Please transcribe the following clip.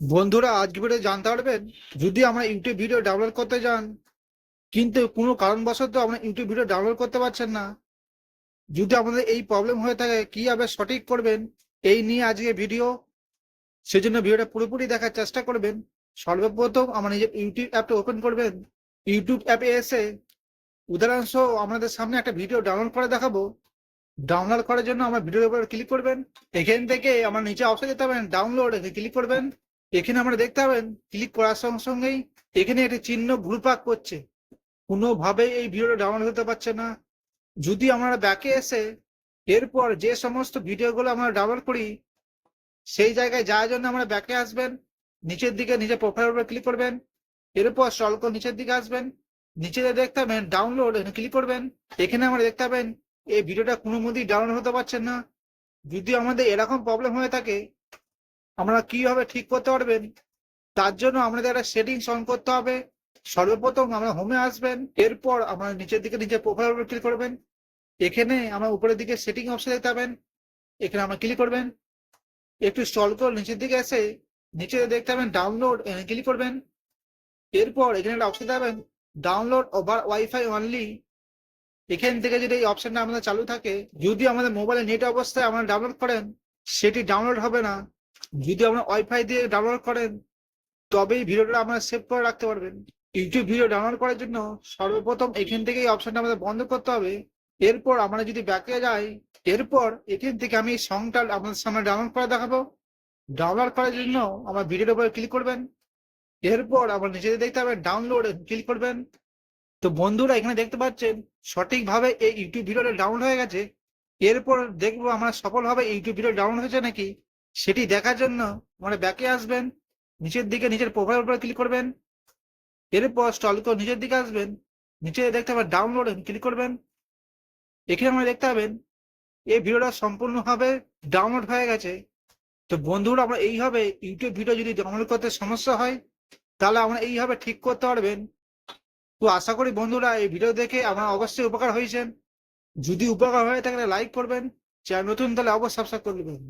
বন্ধুরা, আজকে ভিডিও জানতে পারবেন, যদি আমরা ইউটিউব ভিডিও ডাউনলোড করতে যান, কিন্তু কোনো কারণবশত আমরা ইউটিউব ভিডিও ডাউনলোড করতে পারছেন না। যদি আমাদের এই প্রবলেম হয়ে থাকে, কীভাবে সঠিক করবেন, এই নিয়ে আজকে ভিডিও সেজন্য ভিডিওটা পুরোপুরি দেখার চেষ্টা করবেন। সর্বপ্রথম আমার নিজের ইউটিউব অ্যাপটা ওপেন করবেন। ইউটিউব অ্যাপে এসে উদাহরণসহ আমাদের সামনে একটা ভিডিও ডাউনলোড করে দেখাবো। ডাউনলোড করার জন্য আমার ভিডিওর ক্লিক করবেন। এখান থেকে আমার নিচে অপশন দিতে পারেন ডাউনলোড ক্লিক করবেন। এখানে আমরা দেখতে পাবেন ক্লিক করার সঙ্গে সঙ্গেই এখানে একটি চিহ্ন ঘুরপাক করছে। কোনোভাবেই এই ভিডিওটা ডাউনলোড হতে পারছে না। যদি আমরা ব্যাকে এসে এরপর যে সমস্ত ভিডিওগুলো আমরা ডাউনলোড করি, সেই জায়গায় যাওয়ার জন্য আমরা ব্যাকে আসবেন, নিচের দিকে নিজের প্রোফাইল উপর ক্লিক করবেন, এরপর স্টল করে নিচের দিকে আসবেন, নিচে দেখতে পাবেন ডাউনলোড এখানে ক্লিক করবেন। এখানে আমরা দেখতে পাবেন, এই ভিডিওটা কোনো মতেই ডাউনলোড হতে পারছে না। যদি আমাদের এরকম প্রবলেম হয়ে থাকে আমরা কীভাবে ঠিক করতে পারবেন? তার জন্য আমাদের একটা সেটিংস অন করতে হবে। সর্বপ্রথম আমরা হোমে আসবেন, এরপর আমরা নিচের দিকে নিচে প্রোফাইল ক্লিক করবেন। এখানে আমরা উপরের দিকে সেটিং অপশন দেখতে পাবেন। এখানে আমরা ক্লিক করবেন। একটু স্টল করে নিচের দিকে এসে নিচে দেখতে পাবেন ডাউনলোড ক্লিক করবেন। এরপর এখানে একটা অপশন পাবেন ডাউনলোড ওভার ওয়াইফাই অনলি এখান থেকে যদি এই অপশনটা আমাদের চালু থাকে, যদি আমাদের মোবাইলে নেট অবস্থায় আমরা ডাউনলোড করেন, সেটি ডাউনলোড হবে না। যদি আমরা ওয়াইফাই দিয়ে ডাউনলোড করেন, তবেই ভিডিওটা আমরা সেভ করে রাখতে পারবেন। ইউটিউব ভিডিও ডাউনলোড করার জন্য সর্বপ্রথম এখান থেকে এই অপশনটা আমাদের বন্ধ করতে হবে। এরপর আমরা যদি ব্যাকে যাই, এরপর এখান থেকে আমি সংটা আপনাদের সামনে ডাউনলোড করে দেখাবো। ডাউনলোড করার জন্য আমার ভিডিওর উপরে ক্লিক করবেন। এরপর আমার নিজেদের দেখতে হবে ডাউনলোড ক্লিক করবেন। তো বন্ধুরা, এখানে দেখতে পাচ্ছেন, সঠিকভাবে এই ইউটিউব ভিডিওটা ডাউনলোড হয়ে গেছে। এরপর দেখব আমরা সফলভাবে ইউটিউব ভিডিও ডাউনলোড হয়েছে নাকি। সেটি দেখার জন্য মানে ব্যাকে আসবেন, নিচের দিকে নিচের প্রোফাইল উপরে ক্লিক করবেন, এরপর স্টল করে নিচের দিকে আসবেন, নিচে দেখতে পাবেন ডাউনলোড ক্লিক করবেন, এখানে আমরা দেখতে পাবেন এই ভিডিওটা সম্পূর্ণভাবে ডাউনলোড হয়ে গেছে। তো বন্ধুরা, আমরা এইভাবে ইউটিউব ভিডিও যদি ডাউনলোড করতে সমস্যা হয়, তাহলে আমরা এইভাবে ঠিক করতে পারবেন। তো আশা করি বন্ধুরা, এই ভিডিও দেখে আপনারা অবশ্যই উপকার হয়েছেন। যদি উপকার হয়ে থাকে লাইক করবেন। চ্যানেল নতুন, তাহলে অবশ্যই সাবস্ক্রাইব করে নেবেন